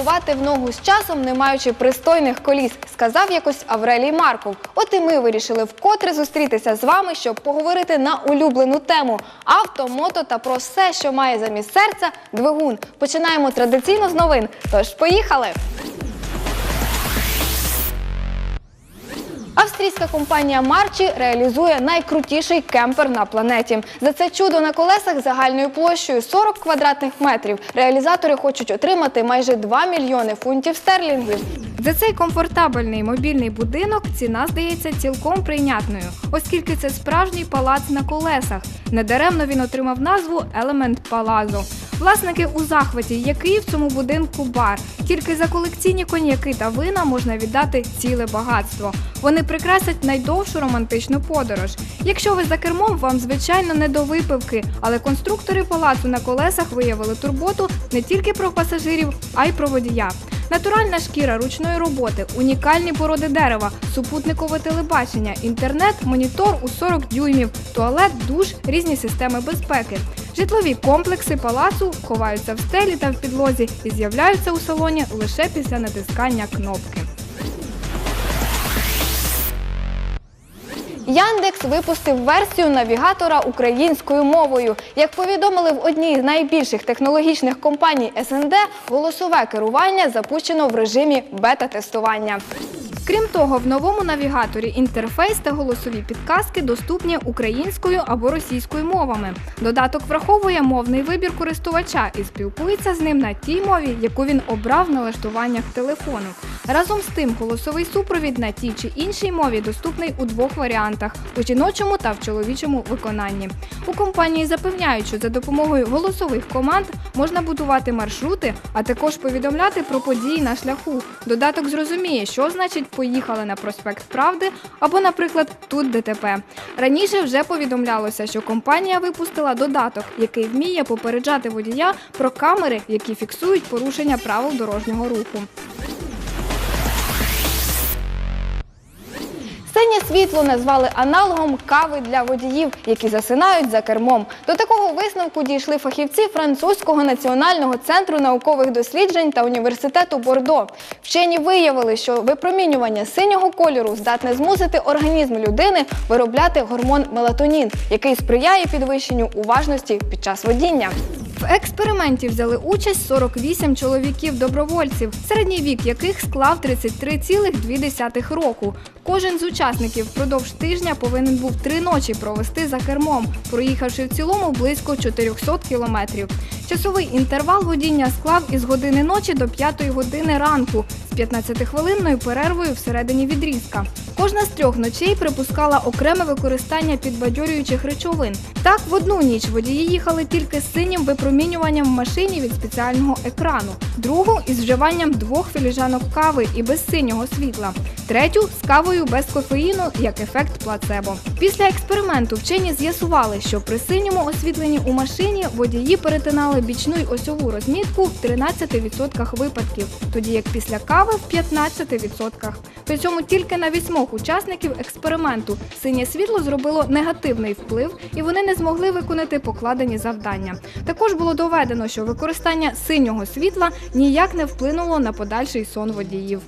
Крокувати в ногу з часом, не маючи пристойних коліс, сказав якось Аврелій Марков. От і ми вирішили вкотре зустрітися з вами, щоб поговорити на улюблену тему авто, мото та про все, що має замість серця двигун. Починаємо традиційно з новин. Тож поїхали! Австрійська компанія Марчі реалізує найкрутіший кемпер на планеті. За це чудо на колесах загальною площею 40 квадратних метрів. Реалізатори хочуть отримати майже 2 мільйони фунтів стерлінгів. За цей комфортабельний мобільний будинок ціна здається цілком прийнятною, оскільки це справжній палац на колесах. Недаремно він отримав назву Елемент Палазо. Власники у захваті, який в цьому будинку бар. Тільки за колекційні коньяки та вина можна віддати ціле багатство. Вони прикрасять найдовшу романтичну подорож. Якщо ви за кермом, вам звичайно не до випивки, але конструктори палацу на колесах виявили турботу не тільки про пасажирів, а й про водія. Натуральна шкіра ручної роботи, унікальні породи дерева, супутникове телебачення, інтернет, монітор у 40 дюймів, туалет, душ, різні системи безпеки. Житлові комплекси палацу ховаються в стелі та в підлозі і з'являються у салоні лише після натискання кнопки. Яндекс випустив версію навігатора українською мовою. Як повідомили в одній з найбільших технологічних компаній СНД, голосове керування запущено в режимі бета-тестування. Крім того, в новому навігаторі інтерфейс та голосові підказки доступні українською або російською мовами. Додаток враховує мовний вибір користувача і спілкується з ним на тій мові, яку він обрав в налаштуваннях телефону. Разом з тим, голосовий супровід на тій чи іншій мові доступний у двох варіантах у жіночому та в чоловічому виконанні. У компанії запевняють, що за допомогою голосових команд можна будувати маршрути, а також повідомляти про події на шляху. Додаток зрозуміє, що значить поїхали на проспект Правди або, наприклад, тут ДТП. Раніше вже повідомлялося, що компанія випустила додаток, який вміє попереджати водія про камери, які фіксують порушення правил дорожнього руху. Синє світло назвали аналогом кави для водіїв, які засинають за кермом. До такого висновку дійшли фахівці французького національного центру наукових досліджень та університету Бордо. Вчені виявили, що випромінювання синього кольору здатне змусити організм людини виробляти гормон мелатонін, який сприяє підвищенню уважності під час водіння. В експерименті взяли участь 48 чоловіків-добровольців, середній вік яких склав 33,2 року. Кожен з учасників впродовж тижня повинен був три ночі провести за кермом, проїхавши в цілому близько 400 кілометрів. Часовий інтервал водіння склав із години ночі до 5 години ранку з 15-хвилинною перервою всередині відрізка. Кожна з трьох ночей припускала окреме використання підбадьорюючих речовин. Так, в одну ніч водії їхали тільки з синім випромінюванням в машині від спеціального екрану, другу із вживанням двох філіжанок кави і без синього світла, третю з кавою без кофеїну як ефект плацебо. Після експерименту вчені з'ясували, що при синьому освітленні у машині водії перетинали бічну й осьову розмітку в 13% випадків, тоді як після кави в 15%. При цьому тільки на вісьмох учасників експерименту синє світло зробило негативний вплив, і вони не змогли виконати покладені завдання. Також було доведено, що використання синього світла ніяк не вплинуло на подальший сон водіїв.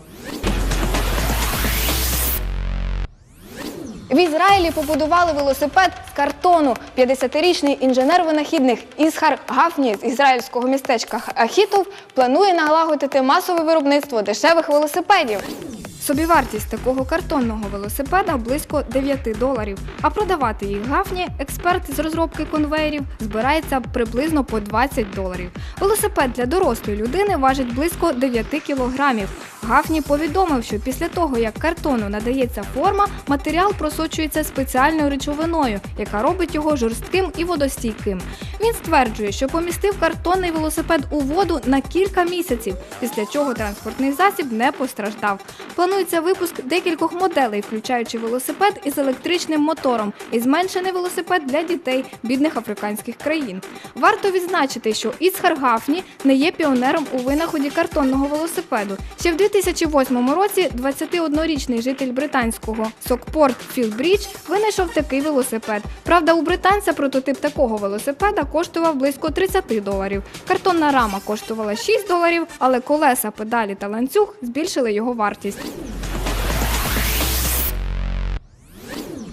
В Ізраїлі побудували велосипед з картону. 50-річний інженер-винахідник Ісхар Гафні з ізраїльського містечка Ахітов планує налагодити масове виробництво дешевих велосипедів. Собівартість такого картонного велосипеда близько 9 доларів. А продавати їх гафні експерт з розробки конвеєрів збирається приблизно по 20 доларів. Велосипед для дорослої людини важить близько 9 кілограмів. Гафні повідомив, що після того, як картону надається форма, матеріал просочується спеціальною речовиною, яка робить його жорстким і водостійким. Він стверджує, що помістив картонний велосипед у воду на кілька місяців, після чого транспортний засіб не постраждав. Планується випуск декількох моделей, включаючи велосипед із електричним мотором і зменшений велосипед для дітей бідних африканських країн. Варто відзначити, що Іцхаргафні не є піонером у винаході картонного велосипеду. Ще в 2008 році 21-річний житель британського Сокпорт Філбрідж винайшов такий велосипед. Правда, у британця прототип такого велосипеда коштував близько 30 доларів. Картонна рама коштувала 6 доларів, але колеса, педалі та ланцюг збільшили його вартість.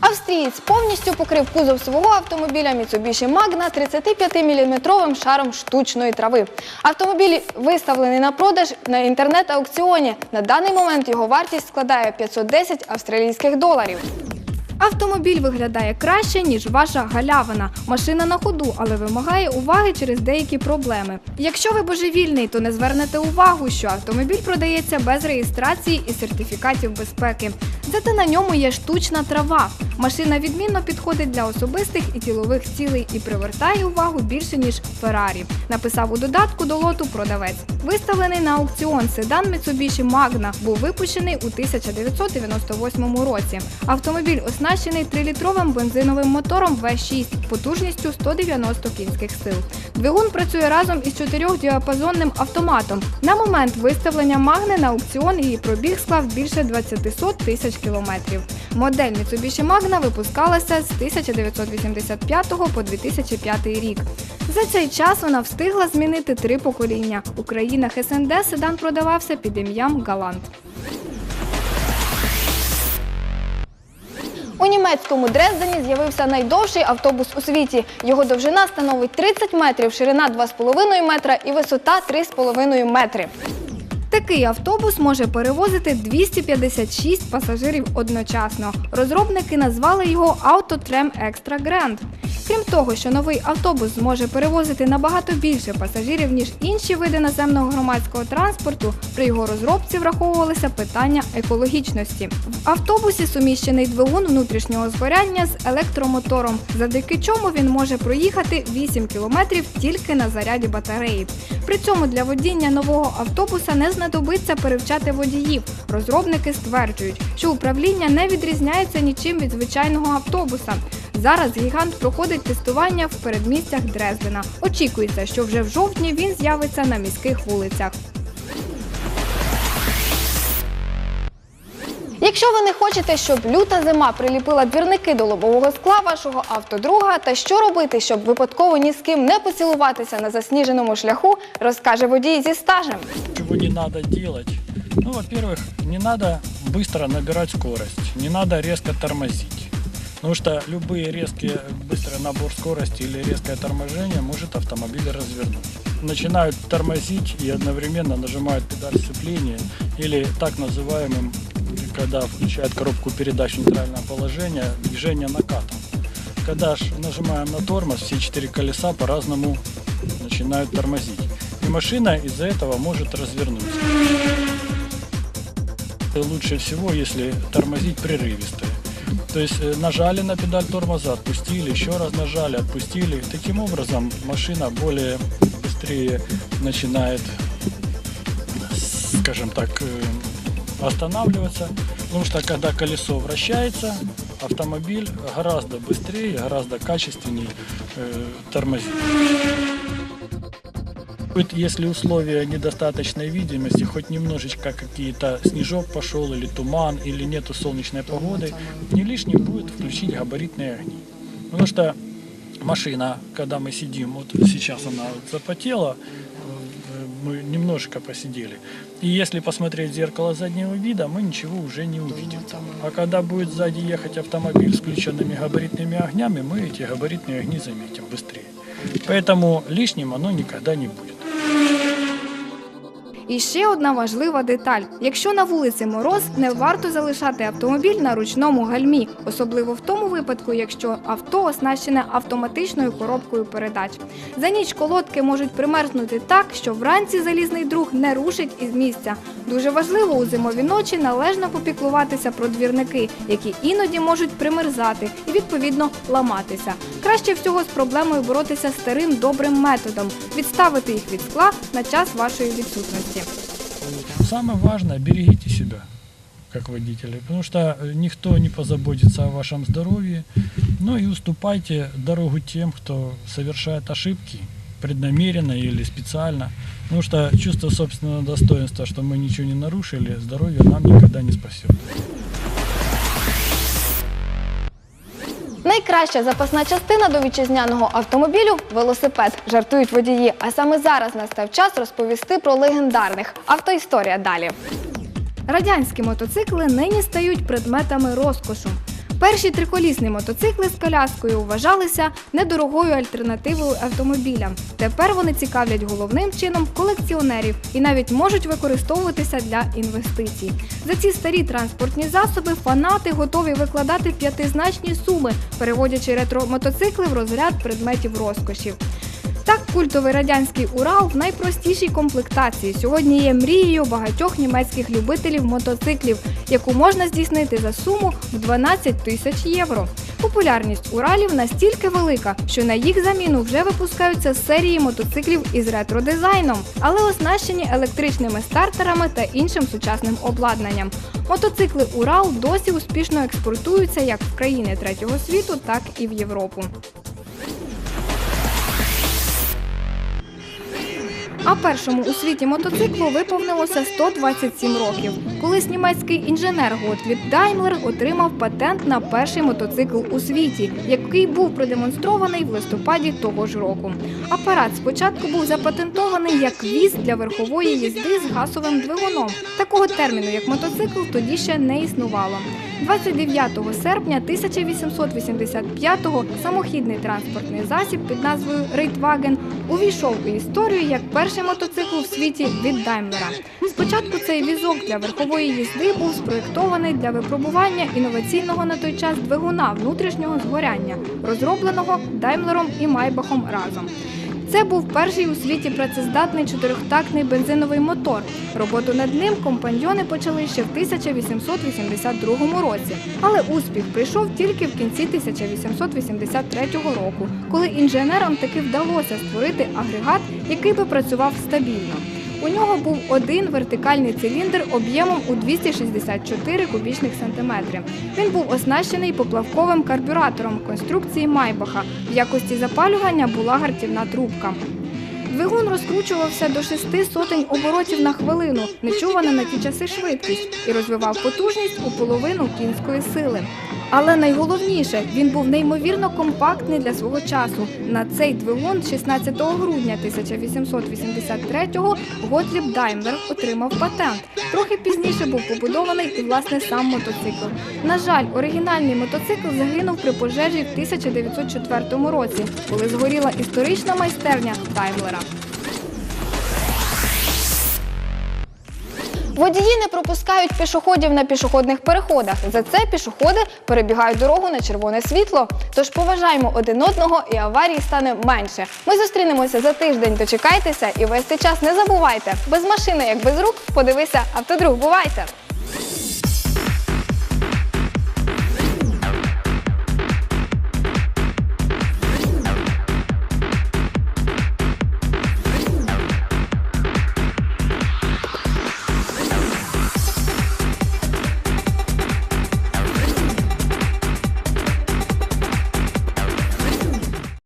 Австрієць повністю покрив кузов свого автомобіля Mitsubishi Magna 35-мм шаром штучної трави. Автомобіль виставлений на продаж на інтернет-аукціоні. На даний момент його вартість складає 510 австралійських доларів. Автомобіль виглядає краще, ніж ваша галявина. Машина на ходу, але вимагає уваги через деякі проблеми. Якщо ви божевільний, то не звернете увагу, що автомобіль продається без реєстрації і сертифікатів безпеки. Зате на ньому є штучна трава. Машина відмінно підходить для особистих і ділових цілей і привертає увагу більше ніж Феррарі. Написав у додатку до лоту продавець. Виставлений на аукціон седан Mitsubishi Magna був випущений у 1998 році. Автомобіль оснащений 3-літровим бензиновим мотором V6 потужністю 190 кінських сил. Двигун працює разом із чотирьохдіапазонним автоматом. На момент виставлення Магни на аукціон її пробіг склав більше 200 тисяч кілометрів. Модель Mitsubishi Magna випускалася з 1985 по 2005 рік. За цей час вона встигла змінити три покоління. У країнах СНД седан продавався під ім'ям Галант. У німецькому Дрездені з'явився найдовший автобус у світі. Його довжина становить 30 метрів, ширина 2,5 метра і висота 3,5 метри. Такий автобус може перевозити 256 пасажирів одночасно. Розробники назвали його Autotram Extra Grand. Крім того, що новий автобус зможе перевозити набагато більше пасажирів, ніж інші види наземного громадського транспорту, при його розробці враховувалися питання екологічності. В автобусі суміщений двигун внутрішнього згоряння з електромотором, завдяки чому він може проїхати 8 кілометрів тільки на заряді батареї. При цьому для водіння нового автобуса не знадобиться перевчати водіїв. Розробники стверджують, що управління не відрізняється нічим від звичайного автобуса. Зараз гігант проходить тестування в передмістях Дрездена. Очікується, що вже в жовтні він з'явиться на міських вулицях. Якщо ви не хочете, щоб люта зима приліпила двірники до лобового скла вашого автодруга, та що робити, щоб випадково ні з ким не поцілуватися на засніженому шляху, розкаже водій зі стажем. чего не надо делать? Ну, во-первых, не надо быстро набирать скорость, не надо резко тормозить. Потому что любые резкие, быстрый набор скорости или резкое торможение может автомобиль развернуть. Начинают тормозить и одновременно нажимают педаль сцепления или так называемым, когда включают коробку передач в нейтральное положение, движение накатом. Когда нажимаем на тормоз, все четыре колеса по-разному начинают тормозить. И машина из-за этого может развернуться. Лучше всего, если тормозить прерывисто. То есть э, нажали на педаль тормоза, отпустили, еще раз нажали, отпустили. Таким образом машина более быстрее начинает, скажем так, э, останавливаться. Потому что когда колесо вращается, автомобиль гораздо быстрее, гораздо качественнее э, тормозит. Если условия недостаточной видимости, хоть немножечко какие-то снежок пошел или туман, или нету солнечной погоды, не лишним будет включить габаритные огни. Потому что машина, когда мы сидим, вот сейчас она запотела, мы немножко посидели. И если посмотреть в зеркало заднего вида, мы ничего уже не увидим. А когда будет сзади ехать автомобиль с включенными габаритными огнями, мы эти габаритные огни заметим быстрее. Поэтому лишним оно никогда не будет. І ще одна важлива деталь: якщо на вулиці мороз, не варто залишати автомобіль на ручному гальмі, особливо в тому випадку, якщо авто оснащене автоматичною коробкою передач. За ніч колодки можуть примерзнути так, що вранці залізний друг не рушить із місця. Дуже важливо у зимові ночі належно попіклуватися про двірники, які іноді можуть примерзати і відповідно ламатися. Краще всього з проблемою боротися старим добрим методом відставити їх від скла на час вашої відсутності. Самое важное, берегите себя. как водители, потому что э, никто не позаботится о вашем здоровье. Ну и уступайте дорогу тем, кто совершает ошибки, преднамеренно или специально. Потому что чувство собственного достоинства, что мы ничего не нарушили, здоровье нам никогда не спасет. Найкраща запасна частина до вітчизняного автомобілю велосипед. Жартують водії. А саме зараз настав час розповісти про легендарних. Автоісторія далі. Радянські мотоцикли нині стають предметами розкошу. Перші триколісні мотоцикли з коляскою вважалися недорогою альтернативою автомобілям. Тепер вони цікавлять головним чином колекціонерів і навіть можуть використовуватися для інвестицій. За ці старі транспортні засоби фанати готові викладати п'ятизначні суми, переводячи ретро-мотоцикли в розряд предметів розкошів. Так, культовий радянський Урал в найпростішій комплектації сьогодні є мрією багатьох німецьких любителів мотоциклів, яку можна здійснити за суму в 12 тисяч євро. Популярність Уралів настільки велика, що на їх заміну вже випускаються серії мотоциклів із ретро-дизайном, але оснащені електричними стартерами та іншим сучасним обладнанням. Мотоцикли Урал досі успішно експортуються як в країни третього світу, так і в Європу. А першому у світі мотоциклу виповнилося 127 років. Колись німецький інженер Готвід Даймлер отримав патент на перший мотоцикл у світі, який був продемонстрований в листопаді того ж року. Апарат спочатку був запатентований як віз для верхової їзди з газовим двигуном. Такого терміну, як мотоцикл, тоді ще не існувало. 29 серпня 1885-го самохідний транспортний засіб під назвою Рейтваген увійшов у історію як перший мотоцикл в світі від Даймлера. Спочатку цей візок для верхової їзди був спроєктований для випробування інноваційного на той час двигуна внутрішнього згоряння, розробленого Даймлером і Майбахом разом. Це був перший у світі працездатний чотирьохтактний бензиновий мотор. Роботу над ним компаньйони почали ще в 1882 році. Але успіх прийшов тільки в кінці 1883 року, коли інженерам таки вдалося створити агрегат, який би працював стабільно. У нього був один вертикальний циліндр об'ємом у 264 кубічних сантиметри. Він був оснащений поплавковим карбюратором конструкції Майбаха. В якості запалювання була гартівна трубка. Двигун розкручувався до шести сотень оборотів на хвилину, нечувана на ті часи швидкість, і розвивав потужність у половину кінської сили. Але найголовніше, він був неймовірно компактний для свого часу. На цей двигун 16 грудня 1883-го Готліб Даймлер отримав патент. Трохи пізніше був побудований і власне сам мотоцикл. На жаль, оригінальний мотоцикл загинув при пожежі в 1904 році, коли згоріла історична майстерня Даймлера. Водії не пропускають пішоходів на пішохідних переходах. За це пішоходи перебігають дорогу на червоне світло. Тож поважаємо один одного і аварій стане менше. Ми зустрінемося за тиждень. Дочекайтеся і весь цей час не забувайте. Без машини, як без рук, подивися автодруг. Бувайте!